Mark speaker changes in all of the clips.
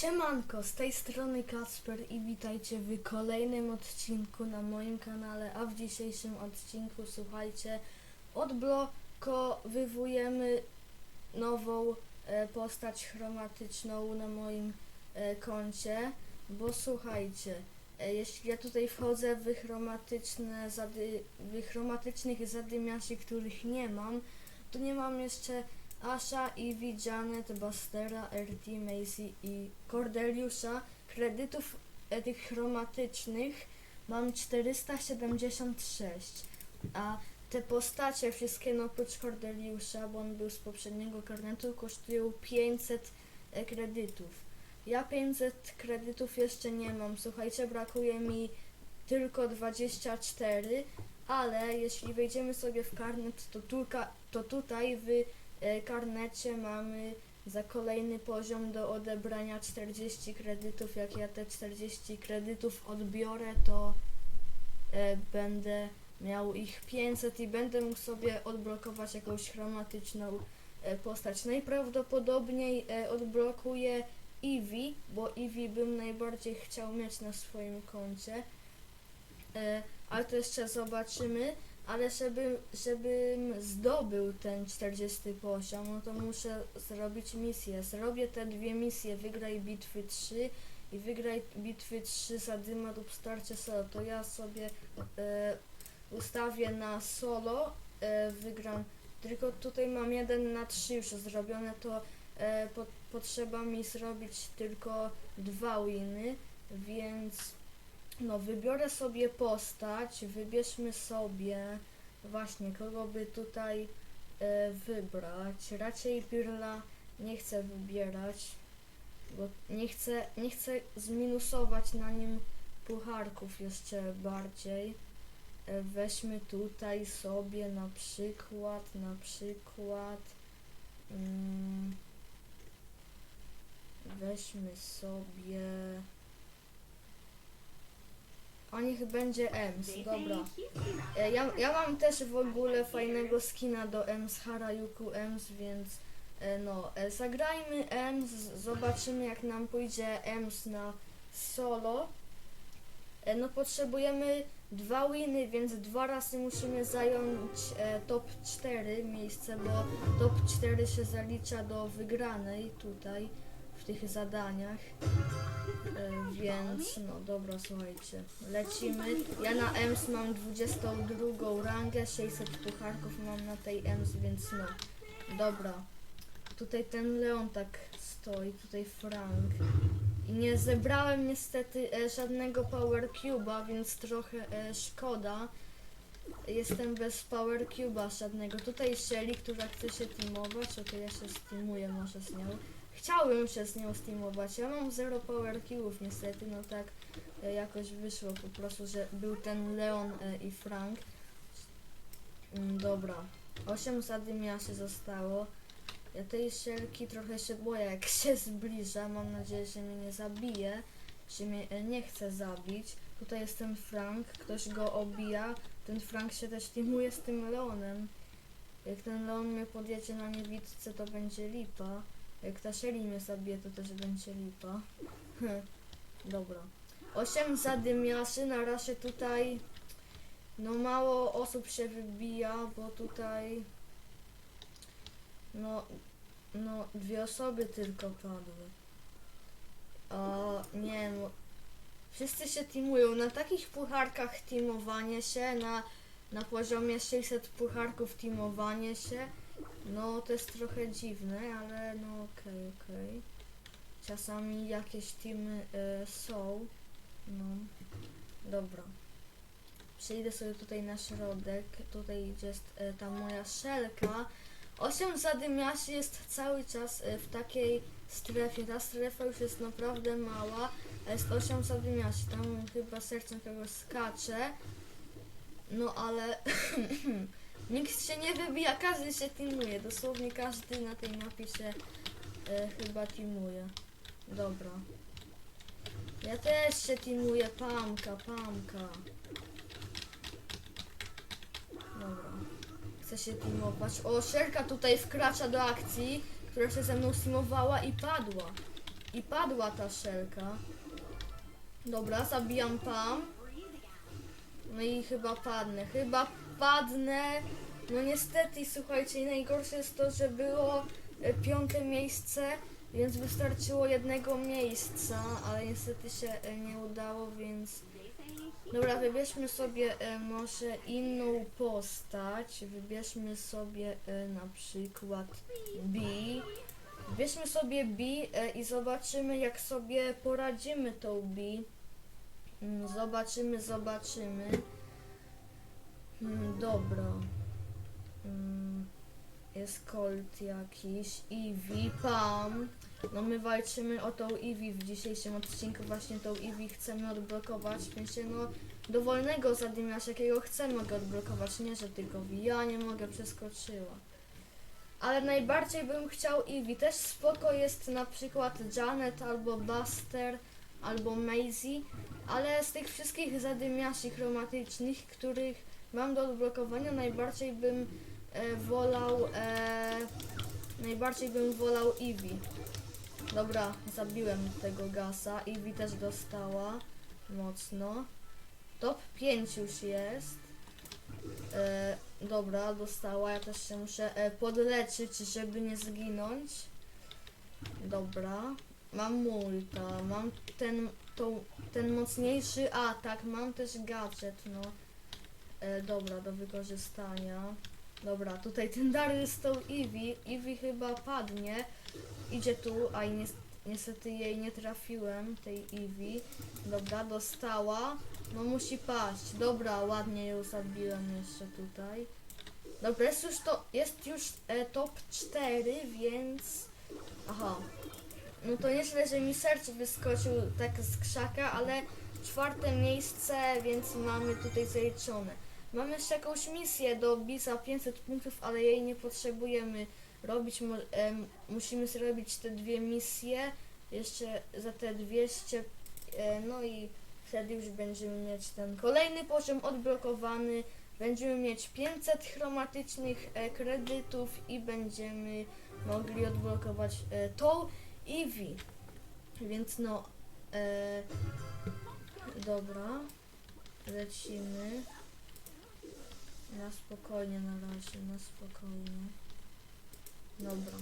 Speaker 1: Siemanko, z tej strony Kasper i witajcie w kolejnym odcinku na moim kanale, a w dzisiejszym odcinku słuchajcie, odblokowujemy nową e, postać chromatyczną na moim e, koncie, bo słuchajcie, e, jeśli ja tutaj wchodzę w chromatyczne zady, w chromatycznych zadymiarzy, których nie mam, to nie mam jeszcze Asha, Ivy, Janet, Bastera, RT, Macy i Cordeliusa. Kredytów e, tych chromatycznych mam 476, a te postacie wszystkie no oprócz Cordeliusa, bo on był z poprzedniego karnetu, kosztują 500 e, kredytów. Ja 500 kredytów jeszcze nie mam, słuchajcie, brakuje mi tylko 24, ale jeśli wejdziemy sobie w karnet, to, tulka, to tutaj w e, karnecie mamy za kolejny poziom do odebrania 40 kredytów. Jak ja te 40 kredytów odbiorę, to e, będę miał ich 500 i będę mógł sobie odblokować jakąś chromatyczną e, postać. Najprawdopodobniej e, odblokuję Eevee, bo Eevee bym najbardziej chciał mieć na swoim koncie. E, ale to jeszcze zobaczymy. Ale żeby, żebym zdobył ten 40 poziom, no to muszę zrobić misję. Zrobię te dwie misje, wygraj bitwy 3 i wygraj bitwy 3 zadyma lub starcie solo. To ja sobie e, ustawię na solo, e, wygram. Tylko tutaj mam 1 na 3 już zrobione, to e, po, potrzeba mi zrobić tylko dwa winy, więc no, wybiorę sobie postać, wybierzmy sobie właśnie kogo by tutaj e, wybrać. Raczej Pirla nie chcę wybierać, bo nie chcę, nie chcę zminusować na nim pucharków jeszcze bardziej. E, weźmy tutaj sobie na przykład, na przykład mm, weźmy sobie o niech będzie Ems, dobra. E, Ja, ja mam też w ogóle fajnego skina do Ems, Harajuku Ems, więc e, no, e, zagrajmy Ems, zobaczymy jak nam pójdzie Ems na solo. No potrzebujemy dwa winy, więc dwa razy musimy zająć top 4 miejsce, bo top 4 się zalicza do wygranej tutaj w tych zadaniach. E, więc no dobra, słuchajcie, lecimy. Ja na EMS mam 22 rangę, 600 pucharków mam na tej EMS, więc no, dobra. Tutaj ten Leon tak stoi, tutaj Frank. I nie zebrałem niestety e, żadnego Power Cube'a, więc trochę e, szkoda. Jestem bez Power Cube'a żadnego. Tutaj Shelly, która chce się teamować, okej, ja się steamuję może z nią. Chciałbym się z nią steamować. Ja mam 0 Power Cube'ów niestety, no tak e, jakoś wyszło po prostu, że był ten Leon e, i Frank. Mm, dobra. 8 zadymiaszy zostało. Ja tej szelki trochę się boję, jak się zbliża. Mam nadzieję, że mnie nie zabije. Że mnie e, nie chce zabić. Tutaj jest ten Frank, ktoś go obija. Ten Frank się też teamuje z tym Leonem. Jak ten Leon mnie podjedzie na niewidce, to będzie lipa. Jak mnie zabije, to też będzie lipa. Dobra. 8 zadymiaszy, na razie tutaj no mało osób się wybija, bo tutaj no, no dwie osoby tylko padły. O, nie no. Wszyscy się teamują. Na takich pucharkach teamowanie się, na, na poziomie 600 pucharków teamowanie się, no to jest trochę dziwne, ale no okej, okej. Czasami jakieś teamy e, są. No, dobra. Przejdę sobie tutaj na środek. Tutaj jest e, ta moja szelka. 8 zadymiarzy jest cały czas e, w takiej strefie. Ta strefa już jest naprawdę mała. Jest 8 zadymiarzy. Tam chyba sercem kogoś skacze. No ale nikt się nie wybija, każdy się teamuje. Dosłownie każdy na tej mapie się e, chyba teamuje. Dobra. Ja też się teamuję, pamka, pamka. Dobra. Chcę się teamować. O, Sierka tutaj wkracza do akcji, która się ze mną teamowała i padła. I padła ta szelka. Dobra, zabijam Pam. No i chyba padnę. Chyba padnę. No niestety, słuchajcie, najgorsze jest to, że było e, piąte miejsce, więc wystarczyło jednego miejsca, ale niestety się e, nie udało, więc... Dobra, wybierzmy sobie e, może inną postać. Wybierzmy sobie na przykład B. Wybierzmy sobie B i zobaczymy jak sobie poradzimy tą B. Mm, Zobaczymy, zobaczymy. Mm, Dobra. Mm, Jest Colt jakiś, Eevee, Pam. No my walczymy o tą Eevee w dzisiejszym odcinku. Właśnie tą Eevee chcemy odblokować. W sensie no dowolnego zadymiarza, jakiego chcemy go odblokować. Nie, że tylko ja nie mogę, przeskoczyła. Ale najbardziej bym chciał Eevee. Też spoko jest na przykład Janet albo Buster albo Maisie. Ale z tych wszystkich zadymiarzy chromatycznych, których mam do odblokowania, najbardziej bym e, wolał e, najbardziej bym wolał Eevee. Dobra, zabiłem tego gasa. Eevee też dostała mocno. Top 5 już jest. E, dobra, dostała. Ja też się muszę e, podleczyć, żeby nie zginąć. Dobra. Mam multa, mam ten, tą, ten mocniejszy atak, mam też gadżet, no. E, dobra, do wykorzystania. Dobra, tutaj ten Darius z tą Eevee. Eevee chyba padnie. Idzie tu, a i nies- niestety jej nie trafiłem, tej Eevee. Dobra, dostała. No musi paść. Dobra, ładnie ją zabiłem jeszcze tutaj. Dobra, jest już to, jest już e, top 4, więc... Aha. No to nieźle, że mi serce wyskoczył tak z krzaka, ale czwarte miejsce, więc mamy tutaj zaliczone. Mamy jeszcze jakąś misję do Bisa 500 punktów, ale jej nie potrzebujemy robić. Musimy zrobić te dwie misje, jeszcze za te 200, e, no i wtedy już będziemy mieć ten kolejny poziom odblokowany. Będziemy mieć 500 chromatycznych e, kredytów i będziemy mogli odblokować e, tą Eevee. Więc no, e, dobra, lecimy. Na spokojnie na razie, na spokojnie. Dobra.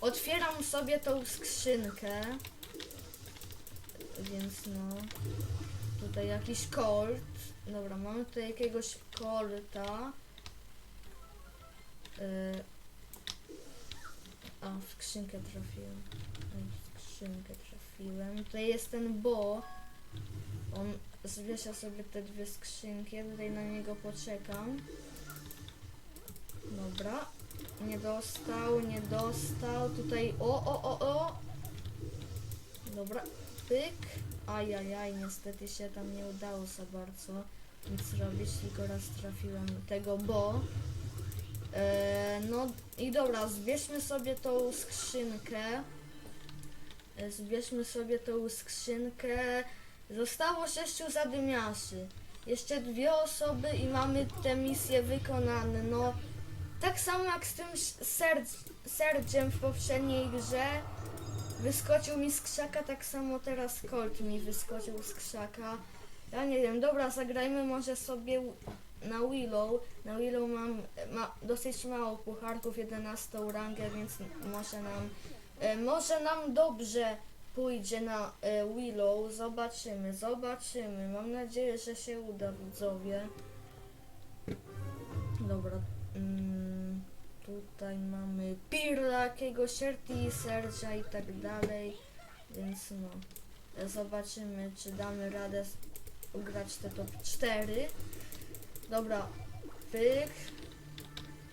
Speaker 1: Otwieram sobie tą skrzynkę. Więc no. Tutaj jakiś colt. Dobra, mamy tutaj jakiegoś kolta. Yy. A, w skrzynkę trafiłem. W skrzynkę trafiłem. Tutaj jest ten Bo. On zwiesza sobie te dwie skrzynki. Ja tutaj na niego poczekam. Dobra. Nie dostał, nie dostał. Tutaj, o, o, o, o. Dobra, pyk. Ajajaj, niestety się tam nie udało za bardzo nic zrobić, tylko raz trafiłem tego, bo... E, no i dobra, zbierzmy sobie tą skrzynkę. E, Zbierzmy sobie tą skrzynkę. Zostało sześciu zadymiarzy. Jeszcze dwie osoby i mamy te misje wykonane. No, tak samo jak z tym serc, serdziem w poprzedniej grze. Wyskoczył mi z krzaka, tak samo teraz Colt mi wyskoczył z krzaka. Ja nie wiem, dobra, zagrajmy może sobie na Willow. Na Willow mam ma dosyć mało pucharków, 11 rangę, więc może nam, e, może nam dobrze pójdzie na e, Willow. Zobaczymy, zobaczymy. Mam nadzieję, że się uda, widzowie. Dobra. Mm, tutaj mamy Pirla, jakiegoś Sherty, Sergia i tak dalej. Więc no. Zobaczymy, czy damy radę ugrać te top 4. Dobra, pyk.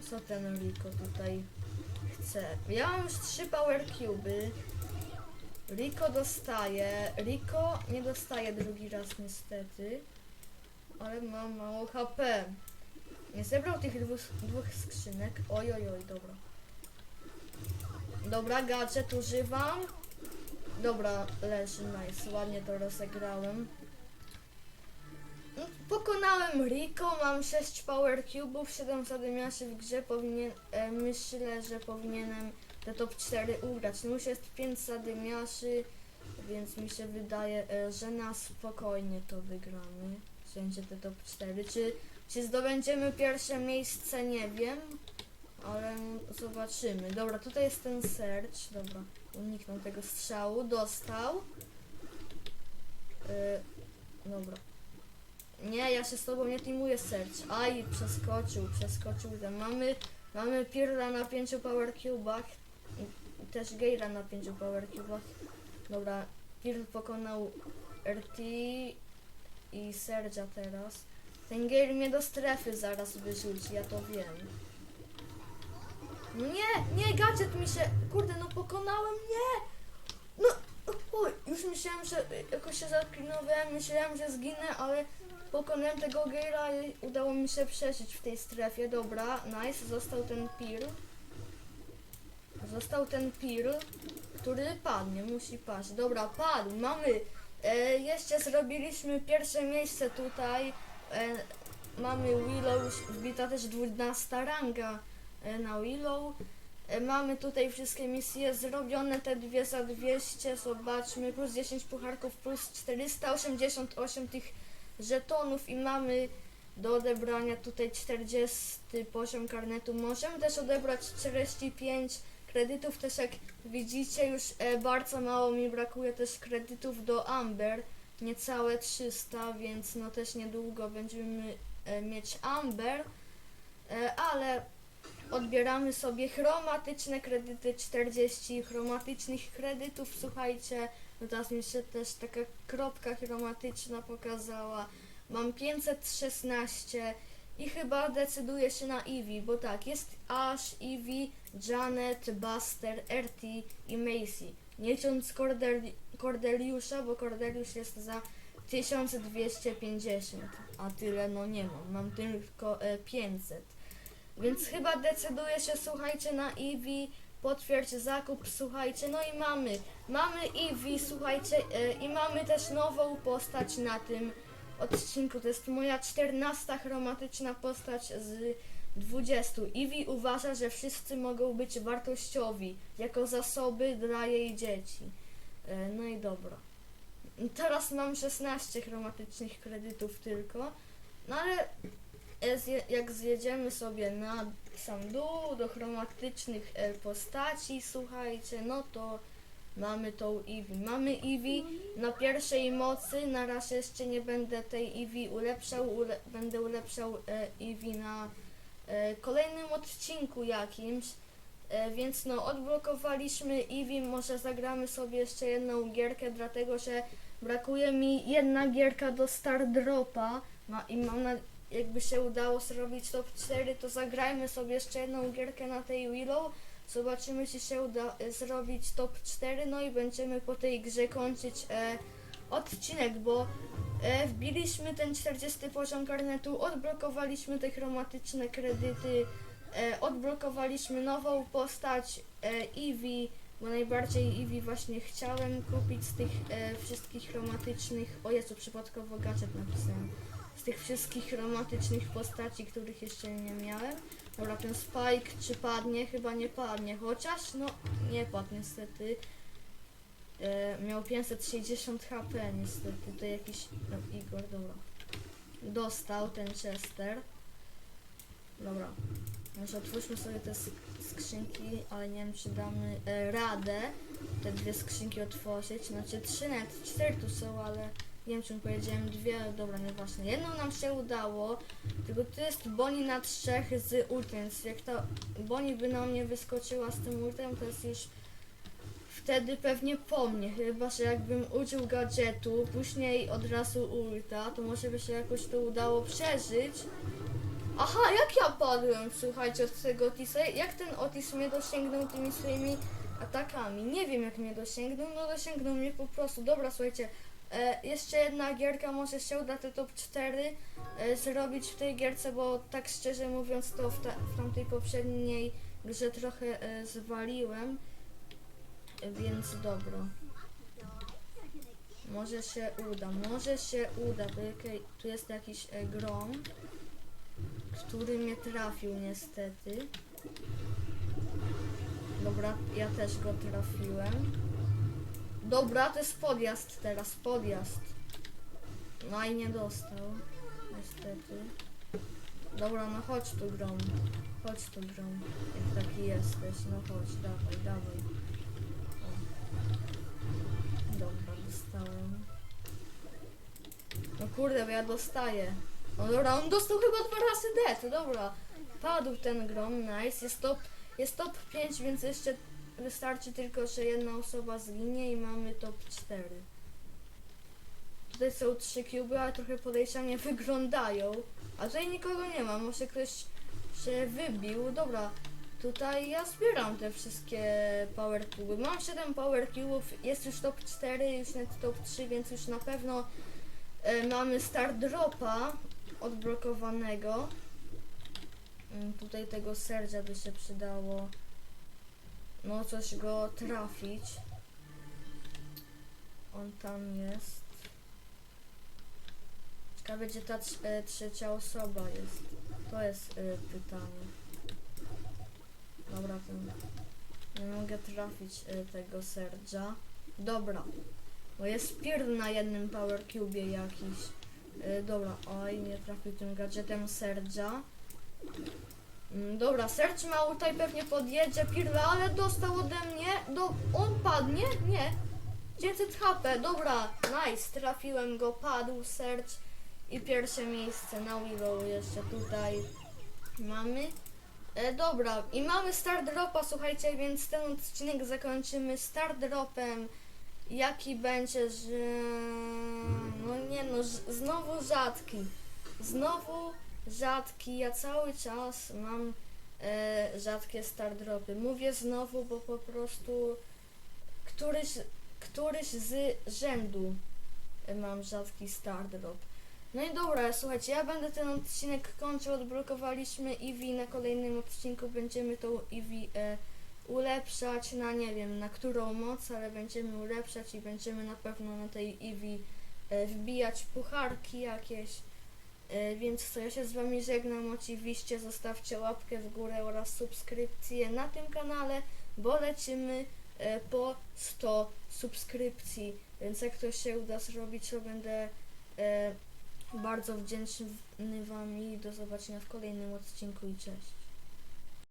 Speaker 1: Co ten Rico tutaj chce? Ja mam już trzy power cuby. Rico dostaje. Rico nie dostaje drugi raz niestety. Ale ma mało HP. Nie zebrał tych dwóch, dwóch skrzynek. Oj, oj, oj, dobra. Dobra, gadżet używam. Dobra, leży, nice. Ładnie to rozegrałem. Pokonałem Rico, mam 6 power cubów, 7 zadymiarzy w grze, powinien, e, myślę, że powinienem te top 4 ugrać. No już jest 5 zadymiarzy, więc mi się wydaje, e, że na spokojnie to wygramy. Będzie te top 4. Czy, czy zdobędziemy pierwsze miejsce, nie wiem, ale zobaczymy. Dobra, tutaj jest ten search. Dobra, uniknął tego strzału, dostał. E, dobra. Nie, ja się z tobą nie teamuję search. Aj, przeskoczył, przeskoczył ten. Mamy, mamy Pirla na 5 power cubach i też Geira na 5 power cubach. Dobra, Pirl pokonał RT i Sergia teraz. Ten Geir mnie do strefy zaraz wyrzuci, ja to wiem. No Nie, nie, gadżet mi się, kurde, no pokonałem, nie! No, oj, już myślałem, że jakoś się zaklinowałem, myślałem, że zginę, ale pokonałem tego Geira i udało mi się przeżyć w tej strefie. Dobra, nice, został ten Pir. Został ten Pir, który padnie, musi paść. Dobra, padł, mamy. E, jeszcze zrobiliśmy pierwsze miejsce tutaj. E, mamy Willow, wbita też 12 ranga e, na Willow. E, mamy tutaj wszystkie misje zrobione, te dwie za 200, zobaczmy, plus 10 pucharków, plus 488 tych żetonów i mamy do odebrania tutaj 40 poziom karnetu. Możemy też odebrać 45 kredytów, też jak widzicie już e, bardzo mało mi brakuje też kredytów do Amber, niecałe 300, więc no też niedługo będziemy e, mieć Amber, e, ale odbieramy sobie chromatyczne kredyty, 40 chromatycznych kredytów, słuchajcie, no teraz mi się też taka kropka chromatyczna pokazała. Mam 516 i chyba decyduję się na Eevee, bo tak, jest Ash, Eevee, Janet, Buster, RT i Macy. Nie licząc Cordeli Cordeliusza, bo Cordeliusz jest za 1250, a tyle no nie mam, mam tylko e, 500. Więc chyba decyduję się, słuchajcie, na Eevee, potwierdź zakup, słuchajcie, no i mamy, mamy Eevee, słuchajcie, e, i mamy też nową postać na tym odcinku, to jest moja 14 chromatyczna postać z 20. Eevee uważa, że wszyscy mogą być wartościowi, jako zasoby dla jej dzieci. E, No i dobra. Teraz mam 16 chromatycznych kredytów tylko, no ale jak zjedziemy sobie na sam dół do chromatycznych e, postaci, słuchajcie, no to mamy tą Eevee. Mamy Eevee na pierwszej mocy, na razie jeszcze nie będę tej Eevee ulepszał, ule będę ulepszał e, Eevee na e, kolejnym odcinku jakimś. E, więc no, odblokowaliśmy Eevee, może zagramy sobie jeszcze jedną gierkę, dlatego że brakuje mi jedna gierka do Star Dropa ma, i mam na, jakby się udało zrobić top 4, to zagrajmy sobie jeszcze jedną gierkę na tej Willow. Zobaczymy, czy się uda e, zrobić top 4, no i będziemy po tej grze kończyć e, odcinek, bo e, wbiliśmy ten 40 poziom karnetu, odblokowaliśmy te chromatyczne kredyty, e, odblokowaliśmy nową postać e, Eevee, bo najbardziej Eevee właśnie chciałem kupić z tych e, wszystkich chromatycznych, o Jezu, przypadkowo gadżet napisałem, z tych wszystkich chromatycznych postaci, których jeszcze nie miałem. Dobra, ten Spike czy padnie? Chyba nie padnie, chociaż no nie padł niestety. E, miał 560 HP niestety, to jakiś, no Igor, dobra. Dostał ten Chester. Dobra, może otwórzmy sobie te sk- skrzynki, ale nie wiem czy damy e, radę te dwie skrzynki otworzyć. Znaczy trzy net, cztery tu są, ale nie wiem czy powiedziałem dwie, dobra, nieważne. Jedną nam się udało, tylko to jest Bonnie na trzech z ultem, więc jak ta Bonnie by na mnie wyskoczyła z tym ultem, to jest już wtedy pewnie po mnie, chyba że jakbym użył gadżetu, później od razu ulta, to może by się jakoś to udało przeżyć. Aha, jak ja padłem, słuchajcie, od tego Otisa, jak ten Otis mnie dosięgnął tymi swoimi atakami, nie wiem jak mnie dosięgnął, no dosięgnął mnie po prostu, dobra, słuchajcie, e, jeszcze jedna gierka, może się uda te top 4 e, zrobić w tej gierce, bo tak szczerze mówiąc to w, ta, w tamtej poprzedniej grze trochę e, zwaliłem, więc dobra. Może się uda, może się uda, tu, jakie, tu jest jakiś e, grom, który mnie trafił niestety. Dobra, ja też go trafiłem. Dobra, to jest podjazd teraz, podjazd. No i nie dostał. Niestety. Dobra, no chodź tu grom. Chodź tu grom. Jak taki jesteś, no chodź, dawaj, dawaj. O. Dobra, dostałem. No kurde, bo ja dostaję. No dobra, on dostał chyba dwa razy dead, dobra. Padł ten grom, nice. Jest top, jest top 5, więc jeszcze wystarczy tylko, że jedna osoba zginie i mamy top 4. Tutaj są trzy cuby, ale trochę podejrzanie wyglądają. A tutaj nikogo nie ma, może ktoś się wybił. Dobra, tutaj ja zbieram te wszystkie power cuby. Mam 7 power cubów, jest już top 4, już net top 3, więc już na pewno e, mamy start dropa odblokowanego. Mm, Tutaj tego serca by się przydało. No coś go trafić. On tam jest. Ciekawe gdzie ta e, trzecia osoba jest. To jest e, pytanie. Dobra, ten... Nie mogę trafić e, tego serca. Dobra. Bo jest pierd na jednym power cubie jakiś. Dobra, oj, nie trafił tym gadżetem serca. Mm, Dobra, Serge ma tutaj pewnie podjedzie Pirla, ale dostał ode mnie. Do... On padnie? Nie. 900 HP, dobra, nice, trafiłem go, padł Serge i pierwsze miejsce na Willow jeszcze tutaj mamy. E, dobra, i mamy Star Dropa, słuchajcie, więc ten odcinek zakończymy Star Dropem. Jaki będzie, że... No nie no, znowu rzadki. Znowu rzadki, ja cały czas mam e, rzadkie Star Dropy. Mówię znowu, bo po prostu któryś, któryś z rzędu mam rzadki Star Drop. No i dobra, słuchajcie, ja będę ten odcinek kończył, odblokowaliśmy Eevee, na kolejnym odcinku będziemy tą Eevee e, ulepszać na nie wiem na którą moc, ale będziemy ulepszać i będziemy na pewno na tej Eevee e, wbijać pucharki jakieś. E, Więc co, ja się z Wami żegnam, oczywiście zostawcie łapkę w górę oraz subskrypcję na tym kanale, bo lecimy e, po 100 subskrypcji, więc jak to się uda zrobić, to będę e, bardzo wdzięczny Wam i do zobaczenia w kolejnym odcinku i cześć.